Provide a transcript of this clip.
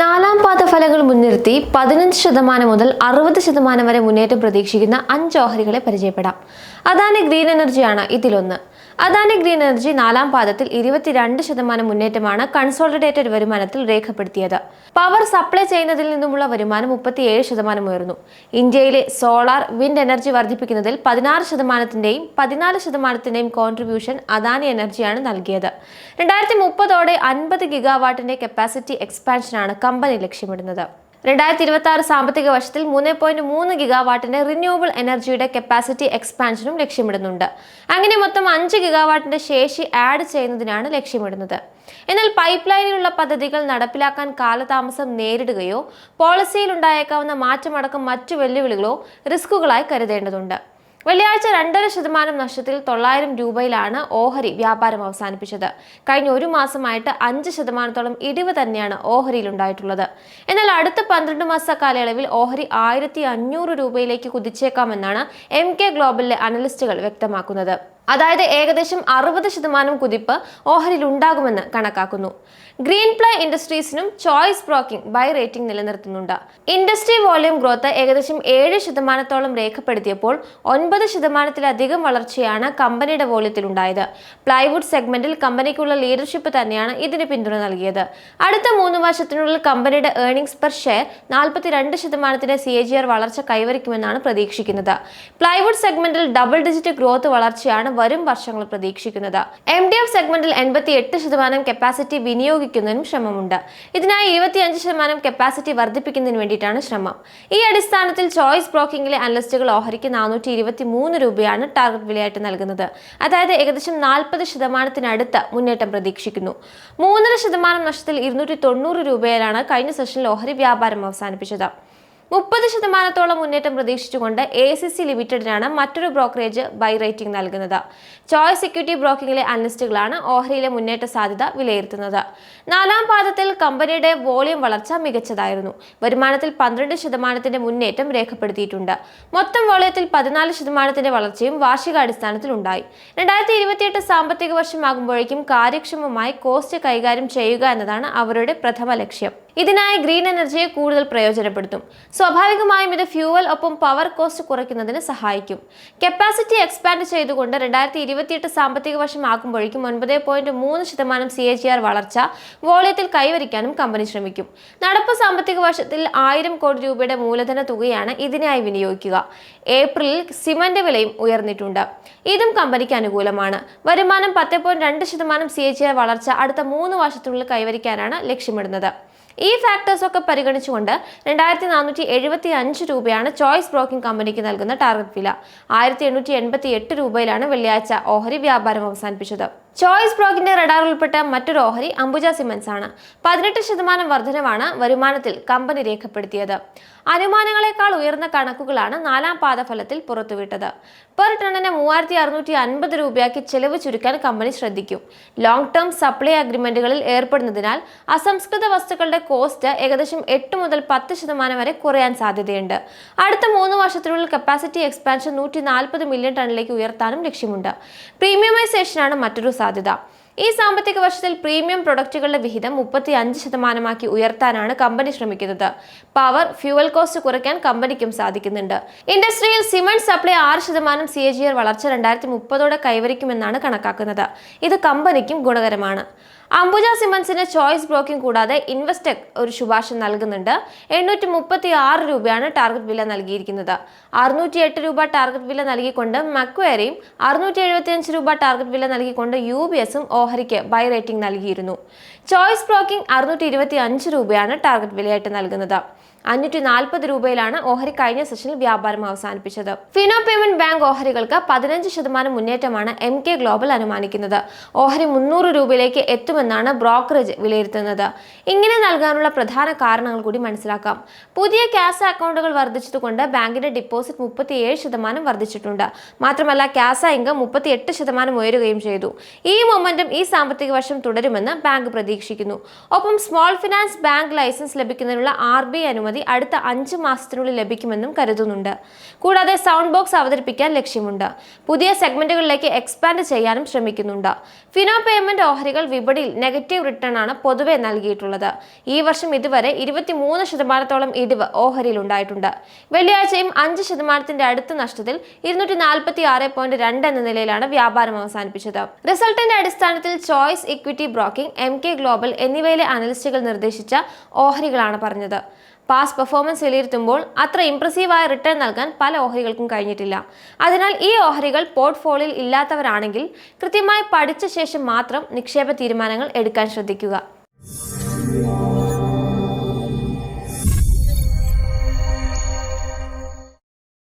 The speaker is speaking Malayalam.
നാലാം പാദ ഫലങ്ങൾ മുൻനിർത്തി പതിനഞ്ച് ശതമാനം മുതൽ അറുപത് ശതമാനം വരെ മുന്നേറ്റം പ്രതീക്ഷിക്കുന്ന അഞ്ച് ഓഹരികളെ പരിചയപ്പെടാം. അതാണ് ഗ്രീൻ എനർജിയാണ് ഇതിലൊന്ന്. അദാനി ഗ്രീൻ എനർജി നാലാം പാദത്തിൽ ഇരുപത്തിരണ്ട് ശതമാനം മുന്നേറ്റമാണ് കൺസോളിഡേറ്റഡ് വരുമാനത്തിൽ രേഖപ്പെടുത്തിയത്. പവർ സപ്ലൈ ചെയ്യുന്നതിൽ നിന്നുമുള്ള വരുമാനം മുപ്പത്തിയേഴ് ശതമാനം ഉയർന്നു. ഇന്ത്യയിലെ സോളാർ വിൻഡ് എനർജി വർദ്ധിപ്പിക്കുന്നതിൽ പതിനാറ് ശതമാനത്തിന്റെയും പതിനാല് ശതമാനത്തിന്റെയും കോൺട്രിബ്യൂഷൻ അദാനി എനർജിയാണ് നൽകിയത്. രണ്ടായിരത്തി മുപ്പതോടെ അൻപത് ഗിഗാവാട്ടിന്റെ കപ്പാസിറ്റി എക്സ്പാൻഷനാണ് കമ്പനി ലക്ഷ്യമിടുന്നത്. രണ്ടായിരത്തി ഇരുപത്തി ആറ് സാമ്പത്തിക വർഷത്തിൽ മൂന്ന് പോയിന്റ് മൂന്ന് ഗിഗാവാട്ടിന്റെ റിന്യൂവബിൾ എനർജിയുടെ കപ്പാസിറ്റി എക്സ്പാൻഷനും ലക്ഷ്യമിടുന്നുണ്ട്. അങ്ങനെ മൊത്തം അഞ്ച് ഗിഗാവാട്ടിന്റെ ശേഷി ആഡ് ചെയ്യുന്നതിനാണ് ലക്ഷ്യമിടുന്നത്. എന്നാൽ പൈപ്പ് ലൈനിലുള്ള പദ്ധതികൾ നടപ്പിലാക്കാൻ കാലതാമസം നേരിടുകയോ പോളിസിയിൽ ഉണ്ടായേക്കാവുന്ന മാറ്റമടക്കം മറ്റു വെല്ലുവിളികളോ റിസ്കുകളായി കരുതേണ്ടതുണ്ട്. വെള്ളിയാഴ്ച രണ്ടര ശതമാനം നഷ്ടത്തിൽ തൊള്ളായിരം രൂപയിലാണ് ഓഹരി വ്യാപാരം അവസാനിപ്പിച്ചത്. കഴിഞ്ഞ ഒരു മാസമായിട്ട് അഞ്ച് ശതമാനത്തോളം ഇടിവ് തന്നെയാണ് ഓഹരിയിൽ ഉണ്ടായിട്ടുള്ളത്. എന്നാൽ അടുത്ത പന്ത്രണ്ട് മാസ കാലയളവിൽ ഓഹരി ആയിരത്തി അഞ്ഞൂറ് രൂപയിലേക്ക് കുതിച്ചേക്കാമെന്നാണ് എം കെ ഗ്ലോബലിലെ അനലിസ്റ്റുകൾ വ്യക്തമാക്കുന്നത്. അതായത് ഏകദേശം അറുപത് ശതമാനം കുതിപ്പ് ഓഹരിയിൽ ഉണ്ടാകുമെന്ന് കണക്കാക്കുന്നു. ഗ്രീൻ പ്ലൈ ഇൻഡസ്ട്രീസിനും ചോയ്സ് ബ്രോക്കിംഗ് ബൈ റേറ്റിംഗ് നിലനിർത്തുന്നുണ്ട്. ഇൻഡസ്ട്രി വോളിയം ഗ്രോത്ത് ഏകദേശം ഏഴ് ശതമാനത്തോളം രേഖപ്പെടുത്തിയപ്പോൾ ഒൻപത് ശതമാനത്തിലധികം വളർച്ചയാണ് കമ്പനിയുടെ വോളിയത്തിൽ ഉണ്ടായത്. പ്ലൈവുഡ് സെഗ്മെന്റിൽ കമ്പനിക്കുള്ള ലീഡർഷിപ്പ് തന്നെയാണ് ഇതിന് പിന്തുണ നൽകിയത്. അടുത്ത മൂന്ന് വർഷത്തിനുള്ളിൽ കമ്പനിയുടെ ഏർണിംഗ്സ് പെർ ഷെയർ നാൽപ്പത്തിരണ്ട് ശതമാനത്തിന്റെ സി എ ജി ആർ വളർച്ച കൈവരിക്കുമെന്നാണ് പ്രതീക്ഷിക്കുന്നത്. പ്ലൈവുഡ് സെഗ്മെന്റിൽ ഡബിൾ ഡിജിറ്റ് ഗ്രോത്ത് വളർച്ചയാണ് വരും വർഷങ്ങൾ പ്രതീക്ഷിക്കുന്നത്. എം ഡി എഫ് സെഗ്മെന്റിൽ എൺപത്തി എട്ട് ശതമാനം കപ്പാസിറ്റി വിനിയോഗിക്കുന്നതിനും ശ്രമമുണ്ട്. ഇതിനായി ഇരുപത്തിയഞ്ച് ശതമാനം കപ്പാസിറ്റി വർദ്ധിപ്പിക്കുന്നതിന് വേണ്ടിയിട്ടാണ് ശ്രമം. ഈ അടിസ്ഥാനത്തിൽ ചോയ്സ് ബ്രോക്കിംഗിലെ അനലിസ്റ്റുകൾ ഓഹരിക്ക് നാനൂറ്റി ഇരുപത്തി മൂന്ന് രൂപയാണ് ടാർഗറ്റ് വിലയായിട്ട് നൽകുന്നത്. അതായത് ഏകദേശം നാൽപ്പത് ശതമാനത്തിനടുത്ത് മുന്നേറ്റം പ്രതീക്ഷിക്കുന്നു. മൂന്നര ശതമാനം നഷ്ടത്തിൽ ഇരുന്നൂറ്റി തൊണ്ണൂറ് രൂപയിലാണ് കഴിഞ്ഞ സെഷനിൽ ഓഹരി വ്യാപാരം അവസാനിപ്പിച്ചത്. മുപ്പത് ശതമാനത്തോളം മുന്നേറ്റം പ്രതീക്ഷിച്ചുകൊണ്ട് എ സി സി ലിമിറ്റഡിനാണ് മറ്റൊരു ബ്രോക്കറേജ് ബൈ റേറ്റിംഗ് നൽകുന്നത്. ചോയ്സ് സെക്യൂരിറ്റി ബ്രോക്കിംഗിലെ അനലിസ്റ്റുകളാണ് ഓഹരിയിലെ മുന്നേറ്റ സാധ്യത വിലയിരുത്തുന്നത്. നാലാം പാദത്തിൽ കമ്പനിയുടെ വോളിയം വളർച്ച മികച്ചതായിരുന്നു. വരുമാനത്തിൽ പന്ത്രണ്ട് ശതമാനത്തിന്റെ മുന്നേറ്റം രേഖപ്പെടുത്തിയിട്ടുണ്ട്. മൊത്തം വോളിയത്തിൽ പതിനാല് ശതമാനത്തിന്റെ വളർച്ചയും വാർഷികാടിസ്ഥാനത്തിൽ ഉണ്ടായി. രണ്ടായിരത്തി ഇരുപത്തിയെട്ട് സാമ്പത്തിക വർഷമാകുമ്പോഴേക്കും കാര്യക്ഷമമായി കോസ്റ്റ് കൈകാര്യം ചെയ്യുക എന്നതാണ് അവരുടെ പ്രഥമ ലക്ഷ്യം. ഇതിനായി ഗ്രീൻ എനർജിയെ കൂടുതൽ പ്രയോജനപ്പെടുത്തും. സ്വാഭാവികമായും ഇത് ഫ്യൂവൽ ഒപ്പം പവർ കോസ്റ്റ് കുറയ്ക്കുന്നതിന് സഹായിക്കും. കപ്പാസിറ്റി എക്സ്പാൻഡ് ചെയ്തുകൊണ്ട് രണ്ടായിരത്തി ഇരുപത്തിയെട്ട് സാമ്പത്തിക വർഷം ആകുമ്പോഴേക്കും ഒൻപത് പോയിന്റ് മൂന്ന് ശതമാനം സി എ ജി ആർ വളർച്ച വോളിയത്തിൽ കൈവരിക്കാനും കമ്പനി ശ്രമിക്കും. നടപ്പ് സാമ്പത്തിക വർഷത്തിൽ ആയിരം കോടി രൂപയുടെ മൂലധന തുകയാണ് ഇതിനായി വിനിയോഗിക്കുക. ഏപ്രിലിൽ സിമന്റ് വിലയും ഉയർന്നിട്ടുണ്ട്. ഇതും കമ്പനിക്ക് അനുകൂലമാണ്. വരുമാനം പത്ത് പോയിന്റ് രണ്ട് ശതമാനം സി എ ജി ആർ വളർച്ച അടുത്ത മൂന്ന് വർഷത്തിനുള്ളിൽ കൈവരിക്കാനാണ് ലക്ഷ്യമിടുന്നത്. ഈ ഫാക്ടേഴ്സ് ഒക്കെ പരിഗണിച്ചുകൊണ്ട് രണ്ടായിരത്തി നാനൂറ്റി എഴുപത്തി അഞ്ച് രൂപയാണ് ചോയ്സ് ബ്രോക്കിംഗ് കമ്പനിക്ക് നൽകുന്ന ടാർഗറ്റ് വില. ആയിരത്തി എണ്ണൂറ്റി എൺപത്തി എട്ട് രൂപയിലാണ് വെള്ളിയാഴ്ച ഓഹരി വ്യാപാരം അവസാനിപ്പിച്ചത്. ചോയ്സ് ബ്രോക്കിന്റെ റഡാർ ഉൾപ്പെട്ട മറ്റൊരു ഓഹരി അംബുജ സിമൻസ് ആണ് പതിനെട്ട് ശതമാനം വർധനവാണ് വരുമാനത്തിൽ കമ്പനി രേഖപ്പെടുത്തിയത്. അനുമാനങ്ങളെക്കാൾ ഉയർന്ന കണക്കുകളാണ് നാലാം പാദഫലത്തിൽ പുറത്തുവിട്ടത്. പെർ ടണ്ണിന് മൂവായിരത്തി അറുന്നൂറ്റി അൻപത് രൂപയാക്കി ചെലവ് ചുരുക്കാൻ കമ്പനി ശ്രദ്ധിക്കും. ലോങ് ടേം സപ്ലൈ അഗ്രിമെന്റുകളിൽ ഏർപ്പെടുന്നതിനാൽ അസംസ്കൃത വസ്തുക്കളുടെ കോസ്റ്റ് ഏകദേശം എട്ട് മുതൽ പത്ത് ശതമാനം വരെ കുറയാൻ സാധ്യതയുണ്ട്. അടുത്ത മൂന്ന് വർഷത്തിനുള്ളിൽ കപ്പാസിറ്റി എക്സ്പാൻഷൻ നൂറ്റി നാൽപ്പത് മില്യൺ ടണ്ണിലേക്ക് ഉയർത്താനും ലക്ഷ്യമുണ്ട്. പ്രീമിയമൈസേഷനാണ് മറ്റൊരു സാധ്യത. ഈ സാമ്പത്തിക വർഷത്തിൽ പ്രീമിയം പ്രൊഡക്റ്റുകളുടെ വിഹിതം മുപ്പത്തി അഞ്ച് ശതമാനമാക്കി ഉയർത്താനാണ് കമ്പനി ശ്രമിക്കുന്നത്. പവർ ഫ്യൂവൽ കോസ്റ്റ് കുറയ്ക്കാൻ കമ്പനിക്കും സാധിക്കുന്നുണ്ട്. ഇൻഡസ്ട്രിയിൽ സിമന്റ് സപ്ലൈ ആറ് ശതമാനം സി എ ജി ആർ വളർച്ച രണ്ടായിരത്തി മുപ്പതോടെ കൈവരിക്കുമെന്നാണ് കണക്കാക്കുന്നത്. ഇത് കമ്പനിക്കും ഗുണകരമാണ്. അംബുജ സിമൻസിന് ചോയ്സ് ബ്രോക്കിംഗ് കൂടാതെ ഇൻവെസ്റ്റെക് ഒരു ശുപാർശ നൽകുന്നുണ്ട്. എണ്ണൂറ്റി മുപ്പത്തി ആറ് രൂപയാണ് ടാർഗറ്റ് വില നൽകിയിരിക്കുന്നത്. അറുന്നൂറ്റി എട്ട് രൂപ ടാർഗറ്റ് വില നൽകിക്കൊണ്ട് മക്വേറിയും അറുന്നൂറ്റി എഴുപത്തിയഞ്ച് രൂപ ടാർഗറ്റ് വില നൽകിക്കൊണ്ട് യു ബി എസും ഓഹരിക്ക് ബൈ റേറ്റിംഗ് നൽകിയിരുന്നു. ചോയ്സ് ബ്രോക്കിംഗ് അറുന്നൂറ്റി ഇരുപത്തി അഞ്ച് രൂപയാണ് ടാർഗറ്റ് വിലയായിട്ട് നൽകുന്നത്. അഞ്ഞൂറ്റി നാൽപ്പത് രൂപയിലാണ് ഓഹരി കഴിഞ്ഞ സെഷനിൽ വ്യാപാരം അവസാനിപ്പിച്ചത്. ഫിനോ പേയ്മെന്റ് ബാങ്ക് ഓഹരികൾക്ക് പതിനഞ്ച് ശതമാനം മുന്നേറ്റമാണ് എം കെ ഗ്ലോബൽ അനുമാനിക്കുന്നത്. ഓഹരി മുന്നൂറ് രൂപയിലേക്ക് എത്തുമെന്നാണ് ബ്രോക്കറേജ് വിലയിരുത്തുന്നത്. ഇങ്ങനെ നൽകാനുള്ള പ്രധാന കാരണങ്ങൾ കൂടി മനസ്സിലാക്കാം. പുതിയ ക്യാഷ് അക്കൗണ്ടുകൾ വർദ്ധിച്ചതുകൊണ്ട് ബാങ്കിന്റെ ഡിപ്പോസിറ്റ് മുപ്പത്തിയേഴ് ശതമാനം വർദ്ധിച്ചിട്ടുണ്ട്. മാത്രമല്ല ക്യാഷ ഇൻകം മുപ്പത്തിയെട്ട് ശതമാനം ഉയരുകയും ചെയ്തു. ഈ മൊമെന്റം ഈ സാമ്പത്തിക വർഷം തുടരുമെന്ന് ബാങ്ക് പ്രതീക്ഷിക്കുന്നു. ഒപ്പം സ്മോൾ ഫിനാൻസ് ബാങ്ക് ലൈസൻസ് ലഭിക്കുന്നതിനുള്ള ആർ ബി അനുമതി അനുമതി അടുത്ത അഞ്ച് മാസത്തിനുള്ളിൽ ലഭിക്കുമെന്നും കരുതുന്നുണ്ട്. കൂടാതെ സൗണ്ട് ബോക്സ് അവതരിപ്പിക്കാൻ ലക്ഷ്യമുണ്ട്. പുതിയ സെഗ്മെന്റുകളിലേക്ക് എക്സ്പാൻഡ് ചെയ്യാനും ശ്രമിക്കുന്നുണ്ട്. ഫിനോ പേയ്മെന്റ് ഓഹരികൾ വിപണിയിൽ നെഗറ്റീവ് റിട്ടേൺ ആണ് പൊതുവെ നൽകിയിട്ടുള്ളത്. ഈ വർഷം ഇതുവരെ ഇരുപത്തിമൂന്ന് ശതമാനത്തോളം ഇടിവ് ഓഹരിയിൽ ഉണ്ടായിട്ടുണ്ട്. വെള്ളിയാഴ്ചയും അഞ്ച് ശതമാനത്തിന്റെ അടുത്ത നഷ്ടത്തിൽ ഇരുന്നൂറ്റി നാൽപ്പത്തി ആറ് പോയിന്റ് രണ്ട് എന്ന നിലയിലാണ് വ്യാപാരം അവസാനിപ്പിച്ചത്. റിസൾട്ടിന്റെ അടിസ്ഥാനത്തിൽ Choice Equity Broking M K Global എന്നിവയിലെ അനലിസ്റ്റുകൾ നിർദ്ദേശിച്ച ഓഹരികളാണ് പറഞ്ഞത്. പാസ് പെർഫോമൻസ് വിലയിരുത്തുമ്പോൾ അത്ര ഇംപ്രസീവായ റിട്ടേൺ നൽകാൻ പല ഓഹരികൾക്കും കഴിഞ്ഞിട്ടില്ല. അതിനാൽ ഈ ഓഹരികൾ പോർട്ട്ഫോളിയോയിൽ ഇല്ലാത്തവരാണെങ്കിൽ കൃത്യമായി പഠിച്ച ശേഷം മാത്രം നിക്ഷേപ തീരുമാനങ്ങൾ എടുക്കാൻ ശ്രദ്ധിക്കുക.